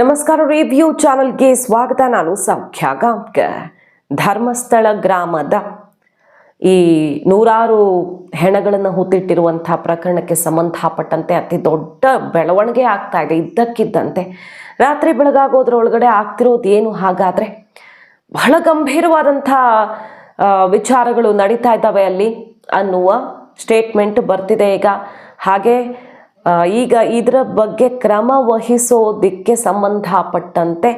ನಮಸ್ಕಾರ ರಿವ್ಯೂ ಚಾನಲ್ಗೆ ಸ್ವಾಗತ. ನಾನು ಸೌಖ್ಯ ಧರ್ಮಸ್ಥಳ ಗ್ರಾಮದ ಈ ನೂರಾರು ಹೆಣಗಳನ್ನು ಹೂತಿಟ್ಟಿರುವಂತಹ ಪ್ರಕರಣಕ್ಕೆ ಸಂಬಂಧಪಟ್ಟಂತೆ ಅತಿ ದೊಡ್ಡ ಬೆಳವಣಿಗೆ ಆಗ್ತಾ ಇದೆ. ಇದ್ದಕ್ಕಿದ್ದಂತೆ ರಾತ್ರಿ ಬೆಳಗಾಗೋದ್ರೊಳಗಡೆ ಆಗ್ತಿರೋದು ಏನು ಹಾಗಾದರೆ? ಬಹಳ ಗಂಭೀರವಾದಂಥ ವಿಚಾರಗಳು ನಡೀತಾ ಇದ್ದಾವೆ ಅಲ್ಲಿ ಅನ್ನುವ ಸ್ಟೇಟ್ಮೆಂಟ್ ಬರ್ತಿದೆ ಈಗ. ಹಾಗೆ ಈಗ ಇದರ ಬಗ್ಗೆ ಕ್ರಮ ವಹಿಸೋದಿಕ್ಕೆ ಸಂಬಂಧಪಟ್ಟಂತೆ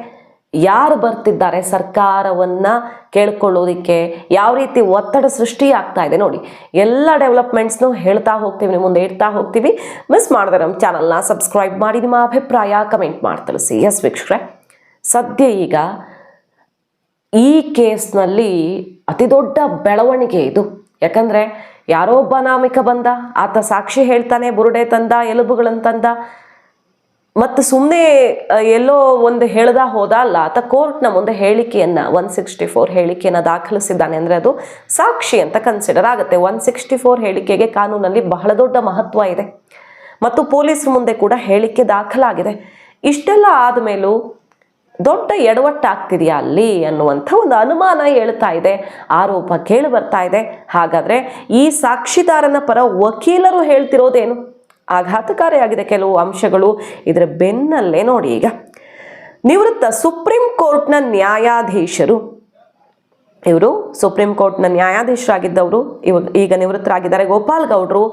ಯಾರು ಬರ್ತಿದ್ದಾರೆ ಸರ್ಕಾರವನ್ನ ಕೇಳ್ಕೊಳ್ಳೋದಿಕ್ಕೆ? ಯಾವ ರೀತಿ ಒತ್ತಡ ಸೃಷ್ಟಿ ಆಗ್ತಾ ಇದೆ ನೋಡಿ. ಎಲ್ಲ ಡೆವಲಪ್ಮೆಂಟ್ಸ್ನು ಹೇಳ್ತಾ ಹೋಗ್ತೀವಿ, ನಿಮ್ಮ ಮುಂದೆ ಇಡ್ತಾ ಹೋಗ್ತೀವಿ. ಮಿಸ್ ಮಾಡಿದ್ರೆ ನಮ್ಮ ಚಾನಲ್ನ ಸಬ್ಸ್ಕ್ರೈಬ್ ಮಾಡಿ, ನಿಮ್ಮ ಅಭಿಪ್ರಾಯ ಕಮೆಂಟ್ ಮಾಡಿ ತಿಳಿಸಿ. ಎಸ್ ವೀಕ್ಷಕರೇ, ಸದ್ಯ ಈಗ ಈ ಕೇಸ್ನಲ್ಲಿ ಅತಿ ದೊಡ್ಡ ಬೆಳವಣಿಗೆ ಇದು. ಯಾಕಂದ್ರೆ ಯಾರೋ ಒಬ್ಬ ನಾಮಿಕ ಬಂದ. ಆತ ಸಾಕ್ಷಿ ಹೇಳ್ತಾನೆ, ಬುರುಡೆ ತಂದ, ಎಲುಬುಗಳನ್ನು ತಂದ. ಮತ್ತು ಸುಮ್ಮನೆ ಎಲ್ಲೋ ಒಂದು ಹೇಳ್ದ ಹೋದ ಅಲ್ಲ, ಆತ ಕೋರ್ಟ್ನ ಮುಂದೆ ಹೇಳಿಕೆಯನ್ನ ಒನ್ ಸಿಕ್ಸ್ಟಿ ಫೋರ್ ಹೇಳಿಕೆಯನ್ನು ದಾಖಲಿಸಿದ್ದಾನೆ. ಅಂದರೆ ಅದು ಸಾಕ್ಷಿ ಅಂತ ಕನ್ಸಿಡರ್ ಆಗುತ್ತೆ. ಒನ್ ಸಿಕ್ಸ್ಟಿ ಫೋರ್ ಹೇಳಿಕೆಗೆ ಕಾನೂನಲ್ಲಿ ಬಹಳ ದೊಡ್ಡ ಮಹತ್ವ ಇದೆ. ಮತ್ತು ಪೊಲೀಸರ ಮುಂದೆ ಕೂಡ ಹೇಳಿಕೆ ದಾಖಲಾಗಿದೆ. ಇಷ್ಟೆಲ್ಲ ಆದಮೇಲೂ ದೊಡ್ಡ ಎಡವಟ್ಟಾಗ್ತಿದೆಯಾ ಅಲ್ಲಿ ಅನ್ನುವಂಥ ಒಂದು ಅನುಮಾನ ಹೇಳ್ತಾ ಇದೆ. ಆರೋಪ ಕೇಳಿ ಬರ್ತಾ ಇದೆ. ಹಾಗಾದರೆ ಈ ಸಾಕ್ಷಿದಾರನ ಪರ ವಕೀಲರು ಹೇಳ್ತಿರೋದೇನು? ಆಘಾತಕಾರಿಯಾಗಿದೆ ಕೆಲವು ಅಂಶಗಳು ಇದರ ಬೆನ್ನಲ್ಲೇ ನೋಡಿ ಈಗ. ನಿವೃತ್ತ ಸುಪ್ರೀಂ ಕೋರ್ಟ್ನ ನ್ಯಾಯಾಧೀಶರು. ಇವರು ಸುಪ್ರೀಂ ಕೋರ್ಟ್ನ ನ್ಯಾಯಾಧೀಶರಾಗಿದ್ದವರು. ಇವಾಗ ಈಗ ನಿವೃತ್ತರಾಗಿದ್ದಾರೆ ಗೋಪಾಲ್ ಗೌಡ್ರು.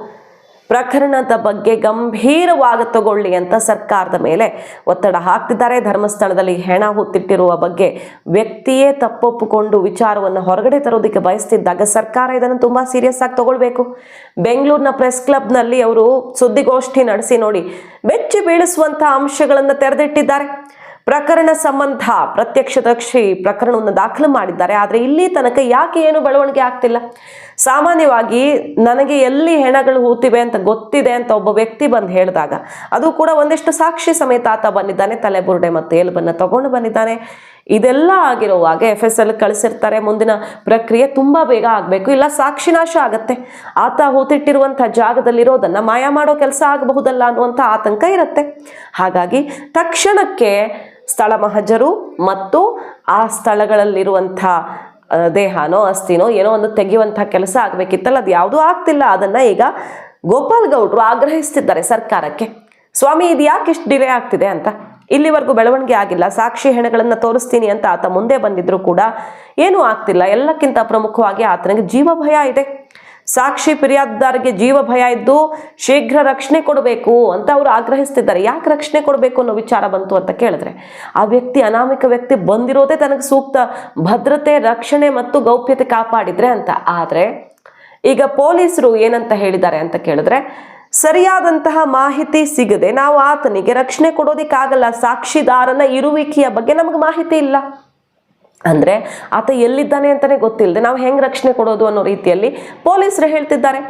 ಪ್ರಕರಣದ ಬಗ್ಗೆ ಗಂಭೀರವಾಗಿ ತಗೊಳ್ಳಿ ಅಂತ ಸರ್ಕಾರದ ಮೇಲೆ ಒತ್ತಡ ಹಾಕ್ತಿದ್ದಾರೆ. ಧರ್ಮಸ್ಥಳದಲ್ಲಿ ಹೆಣ ಹೊತ್ತಿಟ್ಟಿರುವ ಬಗ್ಗೆ ವ್ಯಕ್ತಿಯೇ ತಪ್ಪೊಪ್ಪಿಕೊಂಡು ವಿಚಾರವನ್ನು ಹೊರಗಡೆ ತರೋದಕ್ಕೆ ಬಯಸ್ತಿದ್ದಾಗ ಸರ್ಕಾರ ಇದನ್ನು ತುಂಬ ಸೀರಿಯಸ್ ಆಗಿ ತಗೊಳ್ಬೇಕು. ಬೆಂಗಳೂರಿನ ಪ್ರೆಸ್ ಕ್ಲಬ್ನಲ್ಲಿ ಅವರು ಸುದ್ದಿಗೋಷ್ಠಿ ನಡೆಸಿ ನೋಡಿ ಬೆಚ್ಚಿ ಬೀಳಿಸುವಂತಹ ಅಂಶಗಳನ್ನು ತೆರೆದಿಟ್ಟಿದ್ದಾರೆ. ಪ್ರಕರಣ ಸಂಬಂಧ ಪ್ರತ್ಯಕ್ಷದರ್ಶಿ ಪ್ರಕರಣವನ್ನು ದಾಖಲು ಮಾಡಿದ್ದಾರೆ. ಆದರೆ ಇಲ್ಲಿ ತನಕ ಯಾಕೆ ಏನು ಬೆಳವಣಿಗೆ ಆಗ್ತಿಲ್ಲ? ಸಾಮಾನ್ಯವಾಗಿ ನನಗೆ ಎಲ್ಲಿ ಹೆಣಗಳು ಹೂತಿವೆ ಅಂತ ಗೊತ್ತಿದೆ ಅಂತ ಒಬ್ಬ ವ್ಯಕ್ತಿ ಬಂದು ಹೇಳಿದಾಗ, ಅದು ಕೂಡ ಒಂದಿಷ್ಟು ಸಾಕ್ಷಿ ಸಮೇತ ಆತ ಬಂದಿದ್ದಾನೆ ತಲೆಬುರುಡೆ ಮತ್ತು ಎಲುಬನ್ನು ತಗೊಂಡು ಬಂದಿದ್ದಾನೆ. ಇದೆಲ್ಲ ಆಗಿರುವಾಗ ಎಫ್ ಎಸ್ ಎಲ್ ಕಳಿಸಿರ್ತಾರೆ. ಮುಂದಿನ ಪ್ರಕ್ರಿಯೆ ತುಂಬ ಬೇಗ ಆಗಬೇಕು. ಇಲ್ಲ ಸಾಕ್ಷಿನಾಶ ಆಗತ್ತೆ. ಆತ ಹೂತಿಟ್ಟಿರುವಂಥ ಜಾಗದಲ್ಲಿರೋದನ್ನು ಮಾಯ ಮಾಡೋ ಕೆಲಸ ಆಗಬಹುದಲ್ಲ ಅನ್ನುವಂಥ ಆತಂಕ ಇರುತ್ತೆ. ಹಾಗಾಗಿ ತಕ್ಷಣಕ್ಕೆ ಸ್ಥಳ ಮಹಜರು ಮತ್ತು ಆ ಸ್ಥಳಗಳಲ್ಲಿರುವಂಥ ದೇಹನೋ ಅಸ್ಥಿನೋ ಏನೋ ಒಂದು ತೆಗೆಯುವಂಥ ಕೆಲಸ ಆಗಬೇಕಿತ್ತಲ್ಲ, ಅದು ಯಾವುದೂ ಆಗ್ತಿಲ್ಲ. ಅದನ್ನು ಈಗ ಗೋಪಾಲ್ ಗೌಡ್ರು ಆಗ್ರಹಿಸ್ತಿದ್ದಾರೆ ಸರ್ಕಾರಕ್ಕೆ. ಸ್ವಾಮಿ, ಇದು ಯಾಕೆ ಇಷ್ಟು ಡಿಲೇ ಆಗ್ತಿದೆ ಅಂತ? ಇಲ್ಲಿವರೆಗೂ ಬೆಳವಣಿಗೆ ಆಗಿಲ್ಲ. ಸಾಕ್ಷಿ ಹೆಣಗಳನ್ನು ತೋರಿಸ್ತೀನಿ ಅಂತ ಆತ ಮುಂದೆ ಬಂದಿದ್ರು ಕೂಡ ಏನೂ ಆಗ್ತಿಲ್ಲ. ಎಲ್ಲಕ್ಕಿಂತ ಪ್ರಮುಖವಾಗಿ ಆತನಿಗೆ ಜೀವ ಭಯ ಇದೆ. ಸಾಕ್ಷಿ ಫಿರ್ಯಾದಿದಾರರಿಗೆ ಜೀವ ಭಯ ಇದ್ದು ಶೀಘ್ರ ರಕ್ಷಣೆ ಕೊಡಬೇಕು ಅಂತ ಅವರು ಆಗ್ರಹಿಸ್ತಿದ್ದಾರೆ. ಯಾಕೆ ರಕ್ಷಣೆ ಕೊಡಬೇಕು ಅನ್ನೋ ವಿಚಾರ ಬಂತು ಅಂತ ಕೇಳಿದ್ರೆ, ಆ ವ್ಯಕ್ತಿ ಅನಾಮಿಕ ವ್ಯಕ್ತಿ ಬಂದಿರೋದೇ ತನಗೆ ಸೂಕ್ತ ಭದ್ರತೆ, ರಕ್ಷಣೆ ಮತ್ತು ಗೌಪ್ಯತೆ ಕಾಪಾಡಿದ್ರೆ ಅಂತ. ಆದರೆ ಈಗ ಪೊಲೀಸರು ಏನಂತ ಹೇಳಿದ್ದಾರೆ ಅಂತ ಕೇಳಿದ್ರೆ, ಸರಿಯಾದಂತಹ ಮಾಹಿತಿ ಸಿಗದೆ ನಾವು ಆತನಿಗೆ ರಕ್ಷಣೆ ಕೊಡೋದಿಕ್ಕಾಗಲ್ಲ, ಸಾಕ್ಷಿದಾರನ ಇರುವಿಕೆಯ ಬಗ್ಗೆ ನಮಗೆ ಮಾಹಿತಿ ಇಲ್ಲ. ಅಂದ್ರೆ ಆತ ಎಲ್ಲಿದ್ದಾನೆ ಅಂತಲೇ ಗೊತ್ತಿಲ್ಲದೆ ನಾವು ಹೆಂಗ್ ರಕ್ಷಣೆ ಕೊಡೋದು ಅನ್ನೋ ರೀತಿಯಲ್ಲಿ ಪೊಲೀಸರು ಹೇಳ್ತಿದ್ದಾರೆ.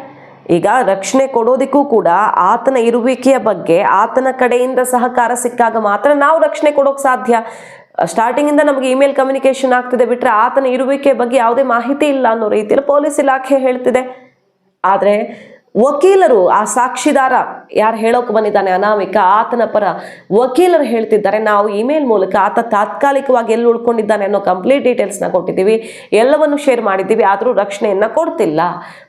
ಈಗ ರಕ್ಷಣೆ ಕೊಡೋದಿಕ್ಕೂ ಕೂಡ ಆತನ ಇರುವಿಕೆಯ ಬಗ್ಗೆ ಆತನ ಕಡೆಯಿಂದ ಸಹಕಾರ ಸಿಕ್ಕಾಗ ಮಾತ್ರ ನಾವು ರಕ್ಷಣೆ ಕೊಡೋಕೆ ಸಾಧ್ಯ. ಸ್ಟಾರ್ಟಿಂಗ್ ಇಂದ ನಮಗೆ ಇಮೇಲ್ ಕಮ್ಯುನಿಕೇಶನ್ ಆಗ್ತಿದೆ, ಬಿಟ್ರೆ ಆತನ ಇರುವಿಕೆ ಬಗ್ಗೆ ಯಾವುದೇ ಮಾಹಿತಿ ಇಲ್ಲ ಅನ್ನೋ ರೀತಿಯಲ್ಲಿ ಪೊಲೀಸ್ ಇಲಾಖೆ ಹೇಳ್ತಿದೆ. ಆದ್ರೆ ವಕೀಲರು, ಆ ಸಾಕ್ಷಿದಾರ ಯಾರು ಹೇಳೋಕೆ ಬಂದಿದ್ದಾನೆ ಅನಾಮಿಕ, ಆತನ ಪರ ವಕೀಲರು ಹೇಳ್ತಿದ್ದಾರೆ. ನಾವು ಇಮೇಲ್ ಮೂಲಕ ಆತ ತಾತ್ಕಾಲಿಕವಾಗಿ ಎಲ್ಲಿ ಉಳ್ಕೊಂಡಿದ್ದಾನೆ ಅನ್ನೋ ಕಂಪ್ಲೀಟ್ ಡೀಟೇಲ್ಸ್ನ ಕೊಟ್ಟಿದ್ದೀವಿ. ಎಲ್ಲವನ್ನು ಶೇರ್ ಮಾಡಿದ್ದೀವಿ, ಆದರೂ ರಕ್ಷಣೆಯನ್ನು ಕೊಡ್ತಿಲ್ಲ.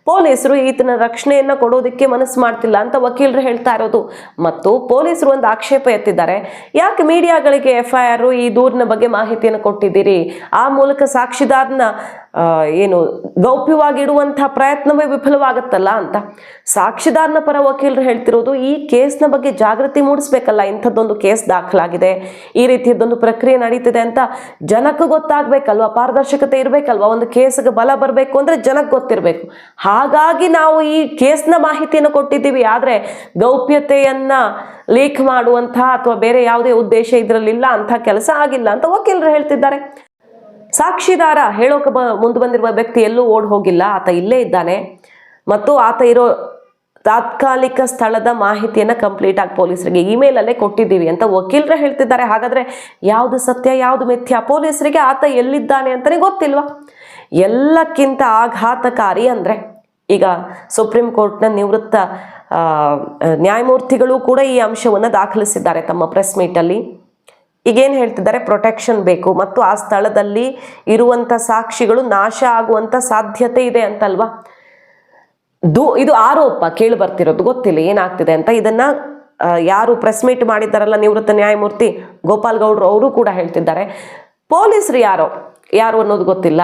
ಪೊಲೀಸರು ಈತನ ರಕ್ಷಣೆಯನ್ನು ಕೊಡೋದಕ್ಕೆ ಮನಸ್ಸು ಮಾಡ್ತಿಲ್ಲ ಅಂತ ವಕೀಲರು ಹೇಳ್ತಾ ಇರೋದು. ಮತ್ತು ಪೊಲೀಸರು ಒಂದು ಆಕ್ಷೇಪ ಎತ್ತಿದ್ದಾರೆ. ಯಾಕೆ ಮೀಡಿಯಾಗಳಿಗೆ ಎಫ್ ಈ ದೂರಿನ ಬಗ್ಗೆ ಮಾಹಿತಿಯನ್ನು ಕೊಟ್ಟಿದ್ದೀರಿ? ಆ ಮೂಲಕ ಸಾಕ್ಷಿದಾರನ ಏನು ಗೌಪ್ಯವಾಗಿ ಇಡುವಂಥ ಪ್ರಯತ್ನವೇ ವಿಫಲವಾಗುತ್ತಲ್ಲ ಅಂತ. ಸಾಕ್ಷಿದಾರನ ಪರ ವಕೀಲರು ಹೇಳ್ತಿರೋದು ಈ ಕೇಸ್ನ ಬಗ್ಗೆ ಜಾಗೃತಿ ಮೂಡಿಸ್ಬೇಕಲ್ಲ, ಇಂಥದ್ದೊಂದು ಕೇಸ್ ದಾಖಲಾಗಿದೆ, ಈ ರೀತಿಯದ್ದೊಂದು ಪ್ರಕ್ರಿಯೆ ನಡೀತಿದೆ ಅಂತ ಜನಕ್ಕೆ ಗೊತ್ತಾಗ್ಬೇಕಲ್ವಾ, ಪಾರದರ್ಶಕತೆ ಇರಬೇಕಲ್ವಾ, ಒಂದು ಕೇಸ್ಗೆ ಬಲ ಬರಬೇಕು ಅಂದರೆ ಜನಕ್ಕೆ ಗೊತ್ತಿರಬೇಕು. ಹಾಗಾಗಿ ನಾವು ಈ ಕೇಸ್ನ ಮಾಹಿತಿಯನ್ನು ಕೊಟ್ಟಿದ್ದೀವಿ, ಆದರೆ ಗೌಪ್ಯತೆಯನ್ನು ಲೀಕ್ ಮಾಡುವಂಥ ಅಥವಾ ಬೇರೆ ಯಾವುದೇ ಉದ್ದೇಶ ಇದರಲ್ಲಿಲ್ಲ ಅಂಥ ಕೆಲಸ ಆಗಿಲ್ಲ ಅಂತ ವಕೀಲರು ಹೇಳ್ತಿದ್ದಾರೆ. ಸಾಕ್ಷಿದಾರ ಹೇಳೋಕೆ ಬ, ಮುಂದೆ ಬಂದಿರುವ ವ್ಯಕ್ತಿ ಎಲ್ಲೂ ಓಡ್ ಹೋಗಿಲ್ಲ. ಆತ ಇಲ್ಲೇ ಇದ್ದಾನೆ. ಮತ್ತು ಆತ ಇರೋ ತಾತ್ಕಾಲಿಕ ಸ್ಥಳದ ಮಾಹಿತಿಯನ್ನು ಕಂಪ್ಲೀಟ್ ಆಗಿ ಪೊಲೀಸರಿಗೆ ಇಮೇಲಲ್ಲೇ ಕೊಟ್ಟಿದ್ದೀವಿ ಅಂತ ವಕೀಲರ ಹೇಳ್ತಿದ್ದಾರೆ. ಹಾಗಾದರೆ ಯಾವುದು ಸತ್ಯ, ಯಾವುದು ಮಿಥ್ಯ? ಪೊಲೀಸರಿಗೆ ಆತ ಎಲ್ಲಿದ್ದಾನೆ ಅಂತಲೇ ಗೊತ್ತಿಲ್ವಾ? ಎಲ್ಲಕ್ಕಿಂತ ಆಘಾತಕಾರಿ ಅಂದರೆ ಈಗ ಸುಪ್ರೀಂ ಕೋರ್ಟ್ನ ನಿವೃತ್ತ ನ್ಯಾಯಮೂರ್ತಿಗಳು ಕೂಡ ಈ ಅಂಶವನ್ನು ದಾಖಲಿಸಿದ್ದಾರೆ ತಮ್ಮ ಪ್ರೆಸ್ ಮೀಟಲ್ಲಿ. ಈಗೇನು ಹೇಳ್ತಿದ್ದಾರೆ? ಪ್ರೊಟೆಕ್ಷನ್ ಬೇಕು. ಮತ್ತು ಆ ಸ್ಥಳದಲ್ಲಿ ಇರುವಂಥ ಸಾಕ್ಷಿಗಳು ನಾಶ ಆಗುವಂಥ ಸಾಧ್ಯತೆ ಇದೆ ಅಂತಲ್ವಾ? ದು, ಇದು ಆರೋಪ, ಕೇಳಿ ಬರ್ತಿರೋದು, ಗೊತ್ತಿಲ್ಲ ಏನಾಗ್ತಿದೆ ಅಂತ. ಇದನ್ನ ಯಾರು ಪ್ರೆಸ್ ಮೀಟ್ ಮಾಡಿದ್ದಾರಲ್ಲ ನಿವೃತ್ತ ನ್ಯಾಯಮೂರ್ತಿ ಗೋಪಾಲ್ ಗೌಡ್ರು ಅವರು ಕೂಡ ಹೇಳ್ತಿದ್ದಾರೆ. ಪೊಲೀಸರು ಯಾರೋ, ಯಾರು ಅನ್ನೋದು ಗೊತ್ತಿಲ್ಲ.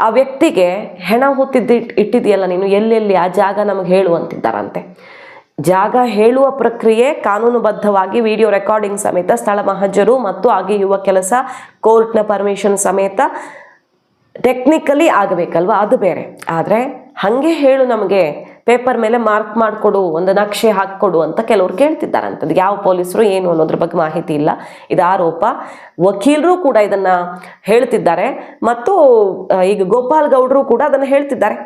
ಆ ವ್ಯಕ್ತಿಗೆ ಹೆಣ ಹೊತ್ತಿದ್ದು ಇಟ್ಟಿದೆಯಲ್ಲ ನೀನು, ಎಲ್ಲೆಲ್ಲಿ ಆ ಜಾಗ ನಮಗೆ ಹೇಳು ಅಂತಿದ್ದಾರಂತೆ. ಜಾಗ ಹೇಳುವ ಪ್ರಕ್ರಿಯೆ ಕಾನೂನುಬದ್ಧವಾಗಿ ವಿಡಿಯೋ ರೆಕಾರ್ಡಿಂಗ್ ಸಮೇತ ಸ್ಥಳ ಮಹಜರು ಮತ್ತು ಅಗೆಯುವ ಕೆಲಸ, ಕೋರ್ಟ್ನ ಪರ್ಮಿಷನ್ ಸಮೇತ ಟೆಕ್ನಿಕಲಿ ಆಗಬೇಕಲ್ವ? ಅದು ಬೇರೆ. ಆದರೆ ಹಾಗೆ ಹೇಳು ನಮಗೆ. ಪೇಪರ್ ಮೇಲೆ ಮಾರ್ಕ್ ಮಾಡಿಕೊಡು ಒಂದು ನಕ್ಷೆ ಹಾಕಿಕೊಡು ಅಂತ ಕೆಲವರು ಕೇಳ್ತಿದ್ದಾರಂತದ್ದು. ಯಾವ ಪೊಲೀಸರು, ಏನು ಅನ್ನೋದ್ರ ಬಗ್ಗೆ ಮಾಹಿತಿ ಇಲ್ಲ. ಇದು ಆರೋಪ. ವಕೀಲರು ಕೂಡ ಇದನ್ನ ಹೇಳ್ತಿದ್ದಾರೆ. ಮತ್ತು ಈಗ ಗೋಪಾಲ್ ಗೌಡ್ರು ಕೂಡ ಅದನ್ನು ಹೇಳ್ತಿದ್ದಾರೆ.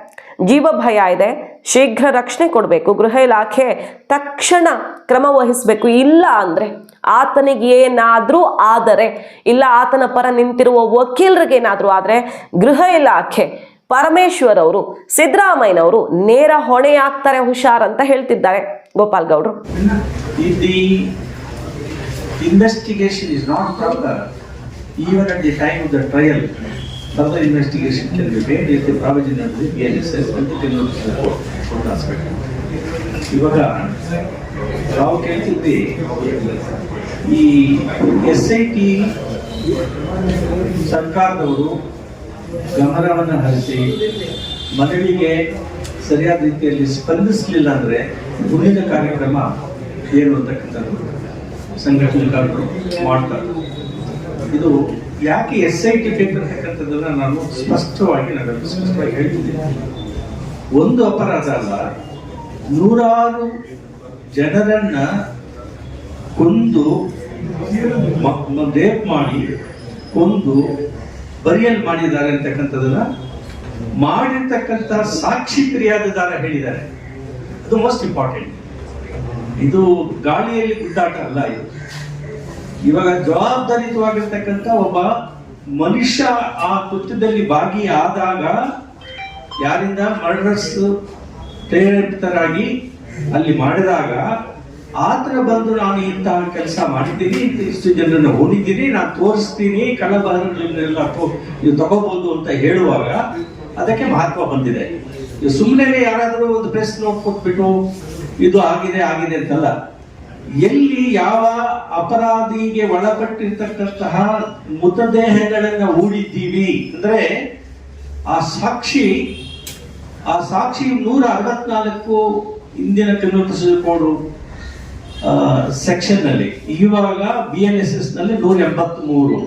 ಜೀವ ಭಯ ಇದೆ. ಶೀಘ್ರ ರಕ್ಷಣೆ ಕೊಡಬೇಕು. ಗೃಹ ಇಲಾಖೆ ತಕ್ಷಣ ಕ್ರಮ ವಹಿಸಬೇಕು. ಇಲ್ಲ ಅಂದ್ರೆ ಆತನಿಗೆ ಏನಾದರೂ ಆದರೆ, ಇಲ್ಲ ಆತನ ಪರ ನಿಂತಿರುವ ವಕೀಲರಿಗೆ ಆದರೆ ಆದ್ರೆ, ಗೃಹ ಇಲಾಖೆ ಪರಮೇಶ್ವರ್ ಅವರು ಸಿದ್ದರಾಮಯ್ಯನವರು ನೇರ ಹೊಣೆ ಆಗ್ತಾರೆ ಹುಷಾರ್ ಅಂತ ಹೇಳ್ತಿದ್ದಾರೆ ಗೋಪಾಲ್ ಗೌಡರು. ಇನ್ವೆಸ್ಟಿಗೇಷನ್ ಇಸ್ ಈ ಎಸ್ ಐ ಟಿ ಟ್ರಯಲ್ ಈ ಸರ್ಕಾರದವರು ಗಮನವನ್ನು ಹರಿಸಿ ಮನವಿಗೆ ಸರಿಯಾದ ರೀತಿಯಲ್ಲಿ ಸ್ಪಂದಿಸಲಿಲ್ಲ ಅಂದರೆ ಉಳಿದ ಕಾರ್ಯಕ್ರಮ ಏನು ಅಂತಕ್ಕಂಥದ್ದು ಸಂಘಟನೆಕಾರರು ಮಾಡ್ತಾರೆ ಇದು ಯಾಕೆ ಎಸ್ ಐ ಟಿ ಬೇಕಂತಕ್ಕಂಥದ್ದನ್ನ ನಾನು ಸ್ಪಷ್ಟವಾಗಿ ನಾನು ಸ್ಪಷ್ಟವಾಗಿ ಹೇಳ್ತಿದ್ದೀನಿ ಒಂದು ಅಪರಾಧ ಅಲ್ಲ, ನೂರಾರು ಜನರನ್ನ ಕೊಂದು ರೇಪ್ ಮಾಡಿ ಕೊಂದು ಬರಿಯಲ್ ಮಾಡಿದ್ದಾರೆ ಅಂತಕ್ಕಂಥದ್ದನ್ನ ಮಾಡಿರ್ತಕ್ಕಂಥ ಸಾಕ್ಷಿ ದಾರ ಹೇಳಿದ್ದಾರೆ. ಅದು ಮೋಸ್ಟ್ ಇಂಪಾರ್ಟೆಂಟ್ ಇದು ಗಾಳಿಯಲ್ಲಿ ಗುಡ್ಡಾಟ ಅಲ್ಲ ಇದು. ಇವಾಗ ಜವಾಬ್ದಾರಿತವಾಗಿರ್ತಕ್ಕಂಥ ಒಬ್ಬ ಮನುಷ್ಯ ಆ ಕೃತ್ಯದಲ್ಲಿ ಭಾಗಿಯಾದಾಗ ಯಾರಿಂದ ಮರ್ಡರ್ಸ್ ಪ್ರೇರೇಪಿತರಾಗಿ ಅಲ್ಲಿ ಮಾಡಿದಾಗ ಆತರ ಬಂದು ನಾನು ಇಂತಹ ಕೆಲಸ ಮಾಡಿದ್ದೀನಿ ಇಷ್ಟು ಜನರನ್ನು ಓದಿದ್ದೀನಿ ನಾನು ತೋರಿಸ್ತೀನಿ ಕಳಬರನ್ನೆಲ್ಲ ಇದು ತಗೋಬಹುದು ಅಂತ ಹೇಳುವಾಗ ಅದಕ್ಕೆ ಮಹತ್ವ ಬಂದಿದೆ. ಸುಮ್ಮನೆ ಯಾರಾದರೂ ಒಂದು ಪ್ರೆಸ್ ನೋಟ್ ಕೊಟ್ಬಿಟ್ಟು, ಇದು ಆಗಿದೆ ಆಗಿದೆ ಅಂತಲ್ಲ, ಎಲ್ಲಿ ಯಾವ ಅಪರಾಧಿಗೆ ಒಳಪಟ್ಟಿರ್ತಕ್ಕಂತಹ ಮೃತದೇಹಗಳನ್ನ ಹೂಡಿದ್ದೀವಿ ಅಂದ್ರೆ, ಆ ಸಾಕ್ಷಿ ಆ ಸಾಕ್ಷಿ ನೂರ ಅರವತ್ನಾಲ್ಕು ಇಂದಿನ ಪ್ರೊಸೀಜರ್ ಕೋಡ್ ಸೆಕ್ಷನ್ನಲ್ಲಿ ಇವಾಗ ಬಿ ಎನ್ ಎಸ್ ಎಸ್ನಲ್ಲಿ ನೂರ ಎಂಬತ್ ಮೂರು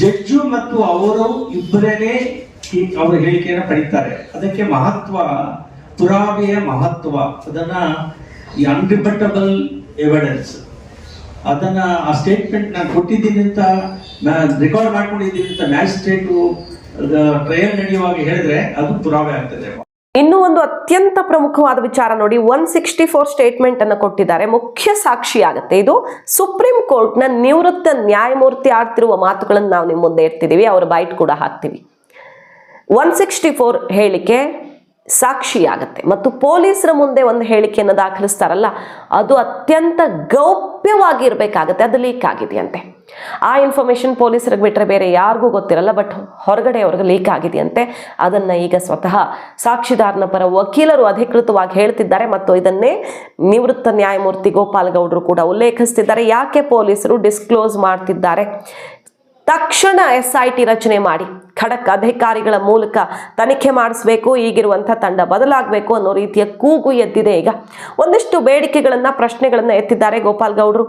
ಜಡ್ಜು ಮತ್ತು ಅವರು ಇಬ್ಬರೇನೆ ಈ ಅವರ ಹೇಳಿಕೆಯನ್ನು ಪಡಿತಾರೆ. ಅದಕ್ಕೆ ಮಹತ್ವ, ಪುರಾವೆಯ ಮಹತ್ವ, ಅದನ್ನ ಈ ಅನ್ರಿಬಟಬಲ್ ಎವಿಡೆನ್ಸ್ ಅದನ್ನ ಆ ಸ್ಟೇಟ್ಮೆಂಟ್ ನಾನು ಕೊಟ್ಟಿದ್ದೀನಿ ಅಂತ ರೆಕಾರ್ಡ್ ಮಾಡ್ಕೊಂಡಿದ್ದೀನಿ ಅಂತ ಮ್ಯಾಜಿಸ್ಟ್ರೇಟು ಟ್ರಯಲ್ ನಡೆಯುವಾಗ ಹೇಳಿದ್ರೆ ಅದು ಪುರಾವೆ ಆಗ್ತದೆ. ಇನ್ನೂ ಒಂದು ಅತ್ಯಂತ ಪ್ರಮುಖವಾದ ವಿಚಾರ ನೋಡಿ ಒನ್ ಸಿಕ್ಸ್ಟಿ ಫೋರ್ ಸ್ಟೇಟ್ಮೆಂಟ್ ಅನ್ನು ಕೊಟ್ಟಿದ್ದಾರೆ. ಮುಖ್ಯ ಸಾಕ್ಷಿ ಆಗುತ್ತೆ. ಇದು ಸುಪ್ರೀಂ ಕೋರ್ಟ್ನ ನಿವೃತ್ತ ನ್ಯಾಯಮೂರ್ತಿ ಆಡ್ತಿರುವ ಮಾತುಗಳನ್ನು ನಾವು ನಿಮ್ಮ ಮುಂದೆ ಇರ್ತಿದೀವಿ ಅವರ ಬೈಟ್ ಕೂಡ ಹಾಕ್ತೀವಿ. ಒನ್ ಸಿಕ್ಸ್ಟಿ ಫೋರ್ ಹೇಳಿಕೆ ಸಾಕ್ಷಿಯಾಗತ್ತೆ. ಮತ್ತು ಪೊಲೀಸರ ಮುಂದೆ ಒಂದು ಹೇಳಿಕೆಯನ್ನು ದಾಖಲಿಸ್ತಾರಲ್ಲ, ಅದು ಅತ್ಯಂತ ಗೌಪ್ಯವಾಗಿರ್ಬೇಕಾಗತ್ತೆ, ಅದು ಲೀಕ್ ಆಗಿದೆಯಂತೆ. ಆ ಇನ್ಫಾರ್ಮೇಶನ್ ಪೊಲೀಸರಿಗೆ ಬಿಟ್ಟರೆ ಬೇರೆ ಯಾರಿಗೂ ಗೊತ್ತಿರಲ್ಲ ಬಟ್ ಹೊರಗಡೆ ಅವ್ರಿಗೆ ಲೀಕ್ ಆಗಿದೆಯಂತೆ. ಅದನ್ನು ಈಗ ಸ್ವತಃ ಸಾಕ್ಷಿದಾರನ ಪರ ವಕೀಲರು ಅಧಿಕೃತವಾಗಿ ಹೇಳ್ತಿದ್ದಾರೆ ಮತ್ತು ಇದನ್ನೇ ನಿವೃತ್ತ ನ್ಯಾಯಮೂರ್ತಿ ಗೋಪಾಲ್ ಗೌಡ್ರು ಕೂಡ ಉಲ್ಲೇಖಿಸ್ತಿದ್ದಾರೆ. ಯಾಕೆ ಪೊಲೀಸರು ಡಿಸ್ಕ್ಲೋಸ್ ಮಾಡ್ತಿದ್ದಾರೆ? ತಕ್ಷಣ ಎಸ್ ಐ ಟಿ ರಚನೆ ಮಾಡಿ, ಖಡಕ್ ಅಧಿಕಾರಿಗಳ ಮೂಲಕ ತನಿಖೆ ಮಾಡಿಸ್ಬೇಕು, ಈಗಿರುವಂಥ ತಂಡ ಬದಲಾಗಬೇಕು ಅನ್ನೋ ರೀತಿಯ ಕೂಗು ಎದ್ದಿದೆ ಈಗ. ಒಂದಿಷ್ಟು ಬೇಡಿಕೆಗಳನ್ನು, ಪ್ರಶ್ನೆಗಳನ್ನು ಎತ್ತಿದ್ದಾರೆ ಗೋಪಾಲ್ ಗೌಡ್ರು.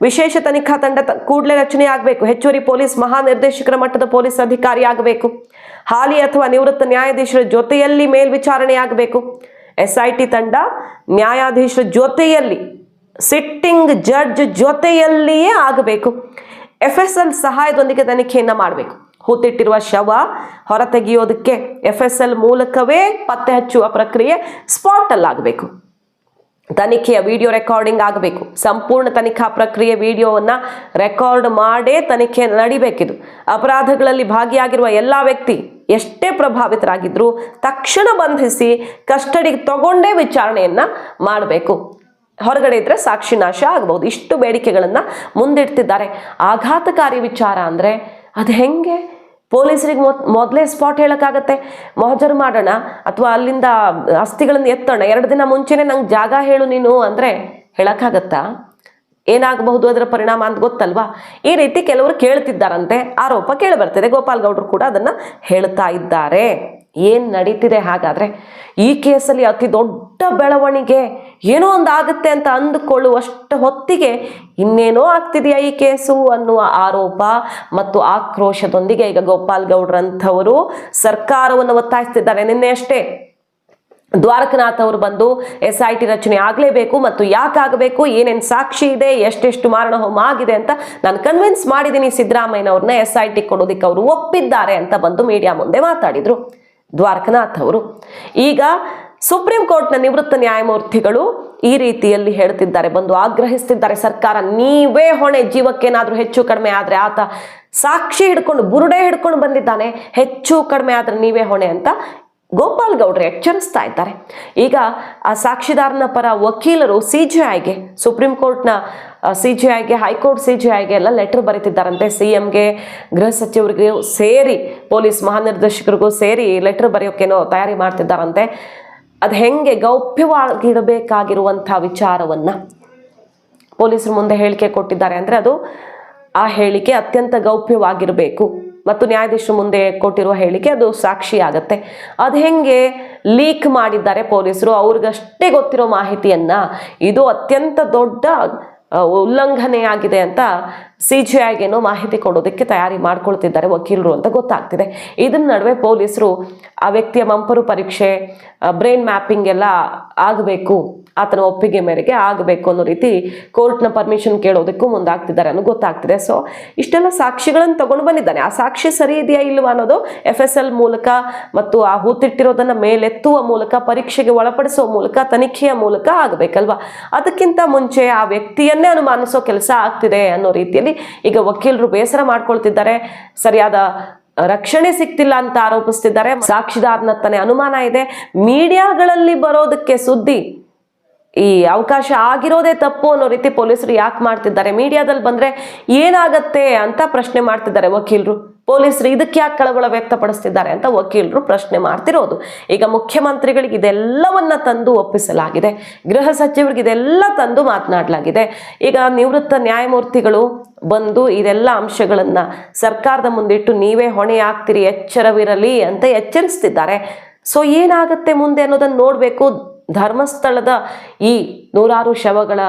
ವಿಶೇಷ ತನಿಖಾ ತಂಡ ಕೂಡಲೇ ರಚನೆ ಆಗಬೇಕು. ಹೆಚ್ಚುವರಿ ಪೊಲೀಸ್ ಮಹಾನಿರ್ದೇಶಕರ ಮಟ್ಟದ ಪೊಲೀಸ್ ಅಧಿಕಾರಿ ಆಗಬೇಕು. ಹಾಲಿ ಅಥವಾ ನಿವೃತ್ತ ನ್ಯಾಯಾಧೀಶರ ಜೊತೆಯಲ್ಲಿ ಮೇಲ್ವಿಚಾರಣೆ ಆಗಬೇಕು. ಎಸ್ಐಟಿ ತಂಡ ನ್ಯಾಯಾಧೀಶರ ಜೊತೆಯಲ್ಲಿ, ಸಿಟ್ಟಿಂಗ್ ಜಡ್ಜ್ ಜೊತೆಯಲ್ಲಿಯೇ ಆಗಬೇಕು. ಎಫ್ ಎಸ್ ಎಲ್ ಸಹಾಯದೊಂದಿಗೆ ತನಿಖೆಯನ್ನು ಮಾಡಬೇಕು. ಹೂತಿಟ್ಟಿರುವ ಶವ ಹೊರತೆಗೆಯೋದಕ್ಕೆ ಎಫ್ ಎಸ್ ಎಲ್ ಮೂಲಕವೇ ಪತ್ತೆ ಹಚ್ಚುವ ಪ್ರಕ್ರಿಯೆ ಸ್ಪಾಟ್ ಅಲ್ಲಾಗಬೇಕು ತನಿಖೆಯ ವಿಡಿಯೋ ರೆಕಾರ್ಡಿಂಗ್ ಆಗಬೇಕು. ಸಂಪೂರ್ಣ ತನಿಖಾ ಪ್ರಕ್ರಿಯೆ ವಿಡಿಯೋವನ್ನ ರೆಕಾರ್ಡ್ ಮಾಡೇ ತನಿಖೆ ನಡಿಬೇಕಿದು. ಅಪರಾಧಗಳಲ್ಲಿ ಭಾಗಿಯಾಗಿರುವ ಎಲ್ಲ ವ್ಯಕ್ತಿ ಎಷ್ಟೇ ಪ್ರಭಾವಿತರಾಗಿದ್ದರೂ ತಕ್ಷಣ ಬಂಧಿಸಿ ಕಸ್ಟಡಿಗೆ ತಗೊಂಡೇ ವಿಚಾರಣೆಯನ್ನ ಮಾಡಬೇಕು. ಹೊರಗಡೆ ಇದ್ದರೆ ಸಾಕ್ಷಿ ನಾಶ ಆಗಬಹುದು ಇಷ್ಟು ಬೇಡಿಕೆಗಳನ್ನ ಮುಂದಿಡ್ತಿದ್ದಾರೆ. ಆಘಾತಕಾರಿ ವಿಚಾರ ಅಂದ್ರೆ ಅದು ಹೆಂಗೆ? ಪೊಲೀಸರಿಗೆ ಮೊದ್, ಮೊದಲೇ ಸ್ಪಾಟ್ ಹೇಳೋಕ್ಕಾಗತ್ತೆ. ಮೊಹಜರ್ ಮಾಡೋಣ, ಅಥವಾ ಅಲ್ಲಿಂದ ಅಸ್ಥಿಗಳನ್ನು ಎತ್ತೋಣ. ಎರಡು ದಿನ ಮುಂಚೆನೇ ನಂಗೆ ಜಾಗ ಹೇಳು ನೀನು ಅಂದರೆ ಹೇಳೋಕ್ಕಾಗತ್ತಾ? ಏನಾಗಬಹುದು ಅದರ ಪರಿಣಾಮ ಅಂತ ಗೊತ್ತಲ್ವಾ? ಈ ರೀತಿ ಕೆಲವರು ಕೇಳ್ತಿದ್ದಾರಂತೆ. ಆರೋಪ ಕೇಳಿ ಬರ್ತಿದೆ. ಗೋಪಾಲ್ ಗೌಡ್ರು ಕೂಡ ಅದನ್ನು ಹೇಳ್ತಾ ಇದ್ದಾರೆ. ಏನ್ ನಡೀತಿದೆ ಹಾಗಾದ್ರೆ? ಈ ಕೇಸಲ್ಲಿ ಅತಿ ದೊಡ್ಡ ಬೆಳವಣಿಗೆ ಏನೋ ಒಂದು ಆಗುತ್ತೆ ಅಂತ ಅಂದುಕೊಳ್ಳುವಷ್ಟು ಹೊತ್ತಿಗೆ ಇನ್ನೇನೋ ಆಗ್ತಿದೆಯಾ ಈ ಕೇಸು ಅನ್ನುವ ಆರೋಪ ಮತ್ತು ಆಕ್ರೋಶದೊಂದಿಗೆ ಈಗ ಗೋಪಾಲ್ ಗೌಡ್ರಂಥವರು ಸರ್ಕಾರವನ್ನು ಒತ್ತಾಯಿಸ್ತಿದ್ದಾರೆ. ನಿನ್ನೆ ಅಷ್ಟೇ ದ್ವಾರಕನಾಥ್ ಅವರು ಬಂದು ಎಸ್ ಐ ಟಿ ರಚನೆ ಆಗಲೇಬೇಕು ಮತ್ತು ಯಾಕಾಗಬೇಕು ಏನೇನು ಸಾಕ್ಷಿ ಇದೆ, ಎಷ್ಟೆಷ್ಟು ಮಾರಣ ಹೋಮ ಆಗಿದೆ ಅಂತ ನಾನು ಕನ್ವಿನ್ಸ್ ಮಾಡಿದ್ದೀನಿ ಸಿದ್ದರಾಮಯ್ಯನವ್ರನ್ನ ಎಸ್ ಐ ಟಿ ಕೊಡೋದಕ್ಕೆ ಅವರು ಒಪ್ಪಿದ್ದಾರೆ ಅಂತ ಬಂದು ಮೀಡಿಯಾ ಮುಂದೆ ಮಾತಾಡಿದ್ರು. ದ್ವಾರಕನಾಥ್ ಅವರು. ಈಗ ಸುಪ್ರೀಂ ಕೋರ್ಟ್ನ ನಿವೃತ್ತ ನ್ಯಾಯಮೂರ್ತಿಗಳು ಈ ರೀತಿಯಲ್ಲಿ ಹೇಳ್ತಿದ್ದಾರೆ, ಬಂದು ಆಗ್ರಹಿಸ್ತಿದ್ದಾರೆ, ಸರ್ಕಾರ ನೀವೇ ಹೊಣೆ, ಜೀವಕ್ಕೇನಾದ್ರೂ ಹೆಚ್ಚು ಕಡಿಮೆ ಆದರೆ ಆತ ಸಾಕ್ಷಿ ಹಿಡ್ಕೊಂಡು, ಬುರುಡೆ ಹಿಡ್ಕೊಂಡು ಬಂದಿದ್ದಾನೆ, ಹೆಚ್ಚು ಕಡಿಮೆ ಆದರೆ ನೀವೇ ಹೊಣೆ ಅಂತ ಗೋಪಾಲ್ ಗೌಡ್ರೆ ಎಚ್ಚರಿಸ್ತಾ ಇದ್ದಾರೆ. ಈಗ ಆ ಸಾಕ್ಷಿದಾರನ ಪರ ವಕೀಲರು ಸಿ ಜಿ ಐಗೆ, ಸುಪ್ರೀಂ ಕೋರ್ಟ್ನ ಸಿ ಜಿ ಐಗೆ, ಹೈಕೋರ್ಟ್ ಸಿ ಜಿ ಐಗೆ ಎಲ್ಲ ಲೆಟರ್ ಬರೀತಿದ್ದಾರಂತೆ. ಸಿ ಎಂಗೆ ಗೃಹ ಸಚಿವರಿಗೂ ಸೇರಿ, ಪೊಲೀಸ್ ಮಹಾನಿರ್ದೇಶಕರಿಗೂ ಸೇರಿ ಲೆಟರ್ ಬರೆಯೋಕ್ಕೇನೋ ತಯಾರಿ ಮಾಡ್ತಿದ್ದಾರಂತೆ. ಅದು ಹೆಂಗೆ ಗೌಪ್ಯವಾಗಿಡಬೇಕಾಗಿರುವಂಥ ವಿಚಾರವನ್ನ ಪೊಲೀಸರು ಮುಂದೆ ಹೇಳಿಕೆ ಕೊಟ್ಟಿದ್ದಾರೆ. ಅಂದರೆ ಅದು ಆ ಹೇಳಿಕೆ ಅತ್ಯಂತ ಗೌಪ್ಯವಾಗಿರಬೇಕು. ಮತ್ತು ನ್ಯಾಯಾಧೀಶರು ಮುಂದೆ ಕೊಟ್ಟಿರುವ ಹೇಳಿಕೆ ಅದು ಸಾಕ್ಷಿ ಆಗತ್ತೆ. ಅದು ಹೆಂಗೆ ಲೀಕ್ ಮಾಡಿದ್ದಾರೆ ಪೊಲೀಸರು ಅವ್ರಿಗಷ್ಟೇ ಗೊತ್ತಿರೋ ಮಾಹಿತಿಯನ್ನ ಇದು ಅತ್ಯಂತ ದೊಡ್ಡ ಉಲ್ಲಂಘನೆಯಾಗಿದೆ ಅಂತ ಸಿ ಜಿ ಮಾಹಿತಿ ಕೊಡೋದಕ್ಕೆ ತಯಾರಿ ಮಾಡ್ಕೊಳ್ತಿದ್ದಾರೆ ವಕೀಲರು ಅಂತ ಗೊತ್ತಾಗ್ತಿದೆ. ಇದನ್ನ ನಡುವೆ ಪೊಲೀಸರು ಆ ವ್ಯಕ್ತಿಯ ಮಂಪರು ಪರೀಕ್ಷೆ ಬ್ರೈನ್ ಮ್ಯಾಪಿಂಗ್ ಎಲ್ಲ ಆಗಬೇಕು, ಆತನ ಒಪ್ಪಿಗೆ ಮೇರೆಗೆ ಆಗಬೇಕು ಅನ್ನೋ ರೀತಿ ಕೋರ್ಟ್ನ ಪರ್ಮಿಷನ್ ಕೇಳೋದಕ್ಕೂ ಮುಂದಾಗ್ತಿದ್ದಾರೆ ಅನ್ನೋ ಗೊತ್ತಾಗ್ತಿದೆ. ಸೊ ಇಷ್ಟೆಲ್ಲ ಸಾಕ್ಷಿಗಳನ್ನು ತಗೊಂಡು ಬಂದಿದ್ದಾನೆ. ಆ ಸಾಕ್ಷಿ ಸರಿ ಇದೆಯಾ ಇಲ್ವಾ ಅನ್ನೋದು ಎಫ್ ಎಸ್ ಎಲ್ ಮೂಲಕ ಮತ್ತು ಆ ಹೂತಿಟ್ಟಿರೋದನ್ನ ಮೇಲೆತ್ತುವ ಮೂಲಕ, ಪರೀಕ್ಷೆಗೆ ಒಳಪಡಿಸುವ ಮೂಲಕ, ತನಿಖೆಯ ಮೂಲಕ ಆಗಬೇಕಲ್ವಾ? ಅದಕ್ಕಿಂತ ಮುಂಚೆ ಆ ವ್ಯಕ್ತಿಯನ್ನೇ ಅನುಮಾನಿಸೋ ಕೆಲಸ ಆಗ್ತಿದೆ ಅನ್ನೋ ರೀತಿಯಲ್ಲಿ ಈಗ ವಕೀಲರು ಬೇಸರ ಮಾಡ್ಕೊಳ್ತಿದ್ದಾರೆ, ಸರಿಯಾದ ರಕ್ಷಣೆ ಸಿಗ್ತಿಲ್ಲ ಅಂತ ಆರೋಪಿಸ್ತಿದ್ದಾರೆ. ಸಾಕ್ಷಿದಾರನತ್ತನೆ ಅನುಮಾನ ಇದೆ. ಮೀಡಿಯಾಗಳಲ್ಲಿ ಬರೋದಕ್ಕೆ ಸುದ್ದಿ ಈ ಅವಕಾಶ ಆಗಿರೋದೇ ತಪ್ಪು ಅನ್ನೋ ರೀತಿ ಪೊಲೀಸರು ಯಾಕೆ ಮಾಡ್ತಿದ್ದಾರೆ? ಮೀಡಿಯಾದಲ್ಲಿ ಬಂದ್ರೆ ಏನಾಗತ್ತೆ ಅಂತ ಪ್ರಶ್ನೆ ಮಾಡ್ತಿದ್ದಾರೆ ವಕೀಲರು. ಪೊಲೀಸರು ಇದಕ್ಕೆ ಯಾಕೆ ಕಳವಳ ವ್ಯಕ್ತಪಡಿಸ್ತಿದ್ದಾರೆ ಅಂತ ವಕೀಲರು ಪ್ರಶ್ನೆ ಮಾಡ್ತಿರೋದು. ಈಗ ಮುಖ್ಯಮಂತ್ರಿಗಳಿಗೆ ಇದೆಲ್ಲವನ್ನ ತಂದು ಒಪ್ಪಿಸಲಾಗಿದೆ. ಗೃಹ ಸಚಿವರಿಗೆ ಇದೆಲ್ಲ ತಂದು ಮಾತನಾಡಲಾಗಿದೆ. ಈಗ ನಿವೃತ್ತ ನ್ಯಾಯಮೂರ್ತಿಗಳು ಬಂದು ಇದೆಲ್ಲ ಅಂಶಗಳನ್ನ ಸರ್ಕಾರದ ಮುಂದಿಟ್ಟು ನೀವೇ ಹೊಣೆ ಆಗ್ತೀರಿ ಎಚ್ಚರವಿರಲಿ ಅಂತ ಎಚ್ಚರಿಸ್ತಿದ್ದಾರೆ. ಸೊ ಏನಾಗುತ್ತೆ ಮುಂದೆ ಅನ್ನೋದನ್ನ ನೋಡಬೇಕು. ಧರ್ಮಸ್ಥಳದ ಈ ನೂರಾರು ಶವಗಳ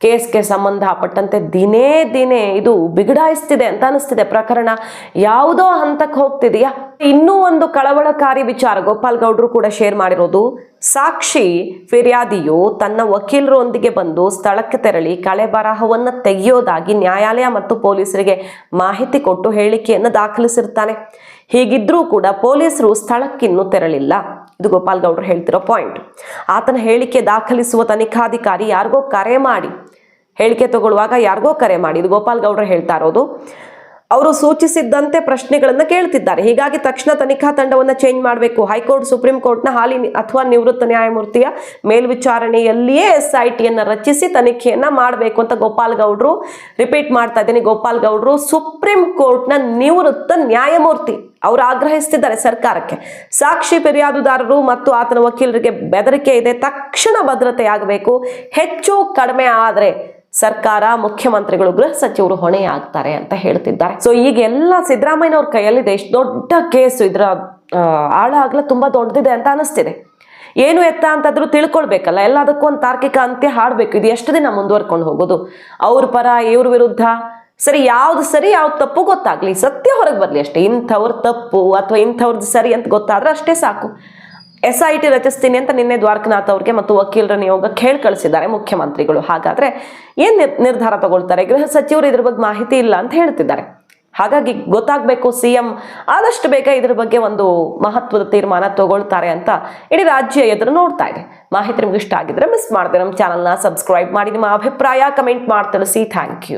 ಕೇಸ್ಗೆ ಸಂಬಂಧಪಟ್ಟಂತೆ ದಿನೇ ದಿನೇ ಇದು ಬಿಗಡಾಯಿಸ್ತಿದೆ ಅಂತ ಅನಿಸ್ತಿದೆ. ಪ್ರಕರಣ ಯಾವುದೋ ಹಂತಕ್ಕೆ ಹೋಗ್ತಿದೆಯಾ? ಇನ್ನೂ ಒಂದು ಕಳವಳಕಾರಿ ವಿಚಾರ ಗೋಪಾಲ್ ಗೌಡ್ರು ಕೂಡ ಶೇರ್ ಮಾಡಿರೋದು. ಸಾಕ್ಷಿ ಫಿರ್ಯಾದಿಯು ತನ್ನ ವಕೀಲರೊಂದಿಗೆ ಬಂದು ಸ್ಥಳಕ್ಕೆ ತೆರಳಿ ಕಳೆ ಬರಹವನ್ನು ತೆಗೆಯೋದಾಗಿ ನ್ಯಾಯಾಲಯ ಮತ್ತು ಪೊಲೀಸರಿಗೆ ಮಾಹಿತಿ ಕೊಟ್ಟು ಹೇಳಿಕೆಯನ್ನು ದಾಖಲಿಸಿರ್ತಾನೆ. ಹೀಗಿದ್ರೂ ಕೂಡ ಪೊಲೀಸರು ಸ್ಥಳಕ್ಕಿನ್ನೂ ತೆರಳಿಲ್ಲ. ಇದು ಗೋಪಾಲ್ ಗೌಡ್ರು ಹೇಳ್ತಿರೋ ಪಾಯಿಂಟ್. ಆತನ ಹೇಳಿಕೆ ದಾಖಲಿಸುವ ತನಿಖಾಧಿಕಾರಿ ಯಾರಿಗೋ ಕರೆ ಮಾಡಿ, ಹೇಳಿಕೆ ತಗೊಳ್ಳುವಾಗ ಯಾರಿಗೋ ಕರೆ ಮಾಡಿ, ಇದು ಗೋಪಾಲ್ ಗೌಡ್ರು ಹೇಳ್ತಾ ಇರೋದು. ಅವರು ಸೂಚಿಸಿದ್ದಂತೆ ಪ್ರಶ್ನೆಗಳನ್ನು ಕೇಳ್ತಿದ್ದಾರೆ. ಹೀಗಾಗಿ ತಕ್ಷಣ ತನಿಖಾ ತಂಡವನ್ನು ಚೇಂಜ್ ಮಾಡಬೇಕು. ಹೈಕೋರ್ಟ್, ಸುಪ್ರೀಂ ಕೋರ್ಟ್ನ ಹಾಲಿ ಅಥವಾ ನಿವೃತ್ತ ನ್ಯಾಯಮೂರ್ತಿಯ ಮೇಲ್ವಿಚಾರಣೆಯಲ್ಲಿಯೇ ಎಸ್ ಐ ಟಿಯನ್ನು ರಚಿಸಿ ತನಿಖೆಯನ್ನ ಮಾಡಬೇಕು ಅಂತ ಗೋಪಾಲ್ ಗೌಡ್ರು ರಿಪೀಟ್ ಮಾಡ್ತಾ ಇದ್ದೀನಿ. ಗೋಪಾಲ್ ಗೌಡ್ರು ಸುಪ್ರೀಂ ಕೋರ್ಟ್ನ ನಿವೃತ್ತ ನ್ಯಾಯಮೂರ್ತಿ. ಅವರು ಆಗ್ರಹಿಸ್ತಿದ್ದಾರೆ ಸರ್ಕಾರಕ್ಕೆ. ಸಾಕ್ಷಿ ಫಿರ್ಯಾದುದಾರರು ಮತ್ತು ಆತನ ವಕೀಲರಿಗೆ ಬೆದರಿಕೆ ಇದೆ. ತಕ್ಷಣ ಭದ್ರತೆ ಆಗಬೇಕು ಹೆಚ್ಚು ಕಡಿಮೆ ಆದರೆ ಸರ್ಕಾರ, ಮುಖ್ಯಮಂತ್ರಿಗಳು, ಗೃಹ ಸಚಿವರು ಹೊಣೆಯಾಗ್ತಾರೆ ಅಂತ ಹೇಳ್ತಿದ್ದಾರೆ. ಸೊ ಈಗ ಎಲ್ಲ ಕೈಯಲ್ಲಿ ಕೈಯಲ್ಲಿದೆ ಎಷ್ಟು ದೊಡ್ಡ ಕೇಸು ಇದರ ಆಳ ಅಗಲ ತುಂಬಾ ದೊಡ್ಡದಿದೆ ಅಂತ ಅನಿಸ್ತಿದೆ. ಏನು ಎತ್ತ ಅಂತಾದ್ರೂ ತಿಳ್ಕೊಳ್ಬೇಕಲ್ಲ, ಎಲ್ಲದಕ್ಕೂ ಒಂದು ತಾರ್ಕಿಕ ಅಂತ್ಯ ಹಾಡಬೇಕು. ಇದು ಎಷ್ಟು ದಿನ ಮುಂದುವರ್ಕೊಂಡು ಹೋಗೋದು? ಅವ್ರ ಪರ, ಇವ್ರ ವಿರುದ್ಧ? ಸರಿ, ಯಾವ್ದು ಸರಿ, ಯಾವ್ದು ತಪ್ಪು ಗೊತ್ತಾಗ್ಲಿ. ಸತ್ಯ ಹೊರಗೆ ಬರ್ಲಿ ಅಷ್ಟೇ. ಇಂಥವ್ರ ತಪ್ಪು ಅಥವಾ ಇಂಥವ್ರದ್ದು ಸರಿ ಅಂತ ಗೊತ್ತಾದ್ರೆ ಅಷ್ಟೇ ಸಾಕು. ಎಸ್ ಐ ಟಿ ರಚಿಸ್ತೀನಿ ಅಂತ ನಿನ್ನೆ ದ್ವಾರಕನಾಥ್ ಅವ್ರಿಗೆ ಮತ್ತು ವಕೀಲರ ನಿಯೋಗಕ್ಕೆ ಕೇಳಿ ಕಳಿಸಿದ್ದಾರೆ ಮುಖ್ಯಮಂತ್ರಿಗಳು. ಹಾಗಾದ್ರೆ ಏನ್ ನಿರ್- ನಿರ್ಧಾರ ತಗೊಳ್ತಾರೆ? ಗೃಹ ಸಚಿವರು ಇದ್ರ ಬಗ್ಗೆ ಮಾಹಿತಿ ಇಲ್ಲ ಅಂತ ಹೇಳ್ತಿದ್ದಾರೆ. ಹಾಗಾಗಿ ಗೊತ್ತಾಗಬೇಕು ಸಿ ಎಂ ಆದಷ್ಟು ಬೇಗ ಇದ್ರ ಬಗ್ಗೆ ಒಂದು ಮಹತ್ವದ ತೀರ್ಮಾನ ತಗೊಳ್ತಾರೆ ಅಂತ ಇಡೀ ರಾಜ್ಯ ಎದುರು ನೋಡ್ತಾ ಇದೆ. ಮಾಹಿತಿ ನಿಮ್ಗೆ ಇಷ್ಟ ಆಗಿದ್ರೆ ಮಿಸ್ ಮಾಡಿದೆ ನಮ್ಮ ಚಾನಲ್ನ ಸಬ್ಸ್ಕ್ರೈಬ್ ಮಾಡಿ. ನಿಮ್ಮ ಅಭಿಪ್ರಾಯ ಕಮೆಂಟ್ ಮಾಡಿ ತಿಳಿಸಿ ಥ್ಯಾಂಕ್ ಯು